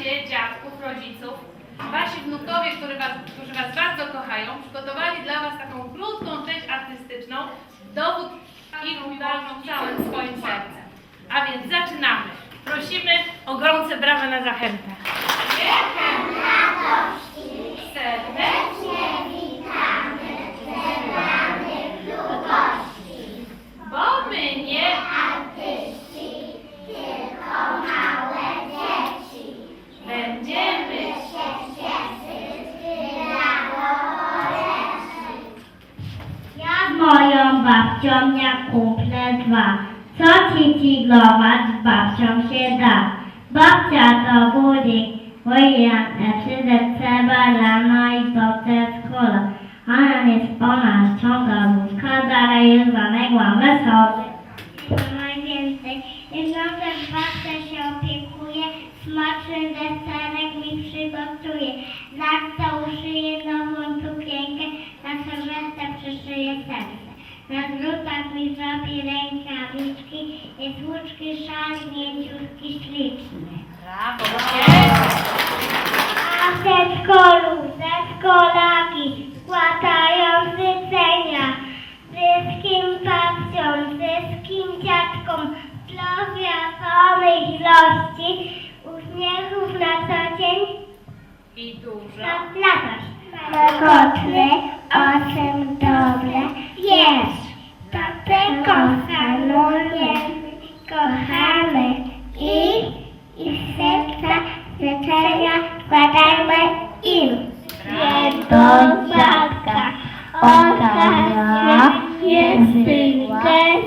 babcie, dziadków, rodziców. Wasi wnukowie, którzy was, którzy was bardzo kochają, przygotowali dla Was taką krótką część artystyczną, dowód ich miłości całym swoim sercem. A więc zaczynamy. Prosimy o gorące brawa na zachętę. Wielkiem radości serdecznie z babcią się da? Babcia to budzik, ojej, przyjdę trzeba rano i dobrze szkoła. Ona nie spona, ściąga wózka, dalej zaległa wesoły. Najwięcej, jednocześnie babcia się opiekuje, smaczny deserek mi przygotuje. Za to uszyje nową sukienkę, na Sylwestra przyszyje serce. Na drutach mi zrobi rękawiczki, jest łuczki, szal, mięciutki, śliczny. Brawo! A w przedszkolu przedszkolaki składają życzenia wszystkim babciom, wszystkim dziadkom zdrowia, samych ilości, uśmiechów na co dzień, I dużo. na osiem dobre, jest. Tatę kochamy, kochamy i, i serca życzenia składajmy im. Dziadka, okazja jest tylko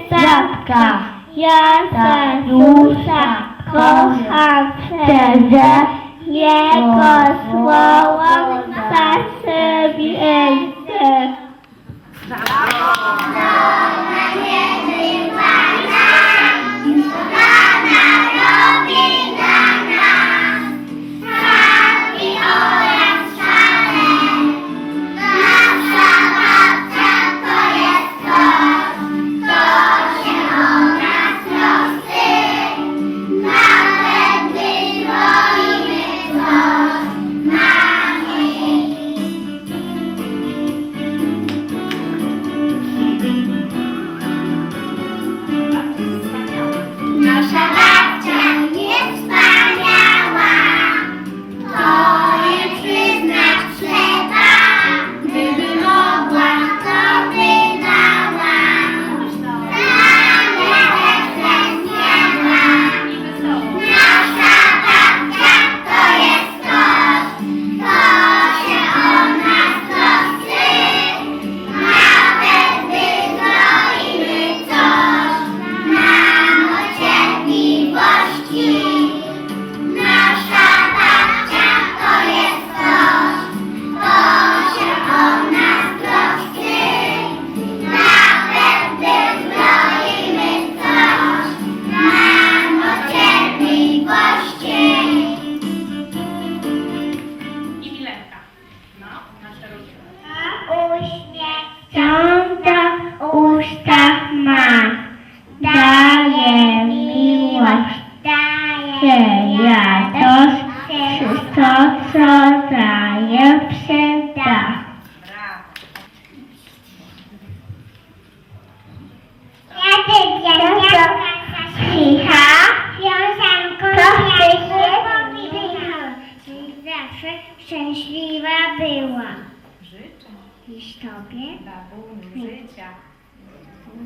rzadka. Ja serducha kocham szczerze, jego słowo zawsze więcej.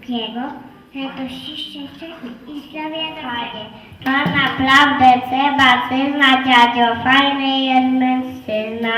Jego radości, i zdrowia Panie. To naprawdę trzeba przyznać, dziadzio, fajny jest mężczyzna.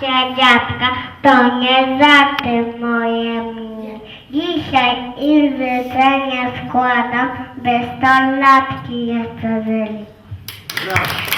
Babcia, dziadka, to nie za tym moje minie. Dzisiaj im życzenia składam, by sto latki jeszcze żyli. Ty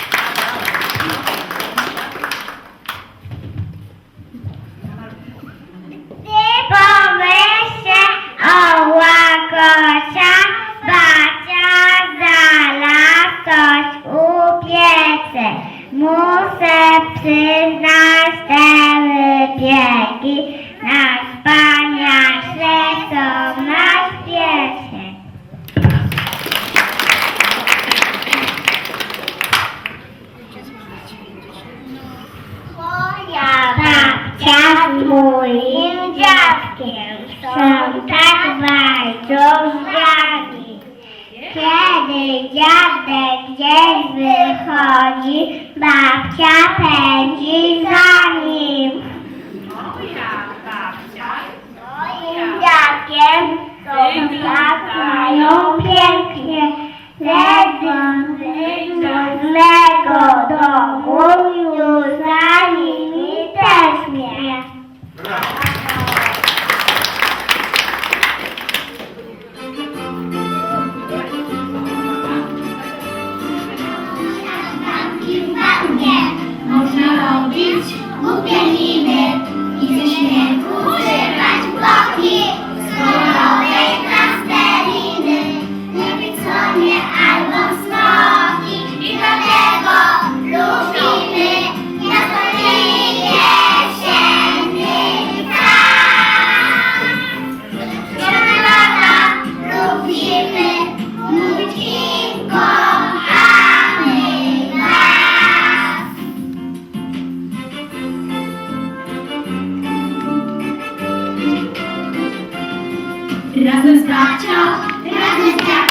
babcia z moim dziadkiem są tak bardzo zwiani. Kiedy dziadek gdzieś wychodzi, babcia pędzi za nim. Moja babcia. Moim dziadkiem są tak mają pięknie. Razem z bracią, razem z bracią.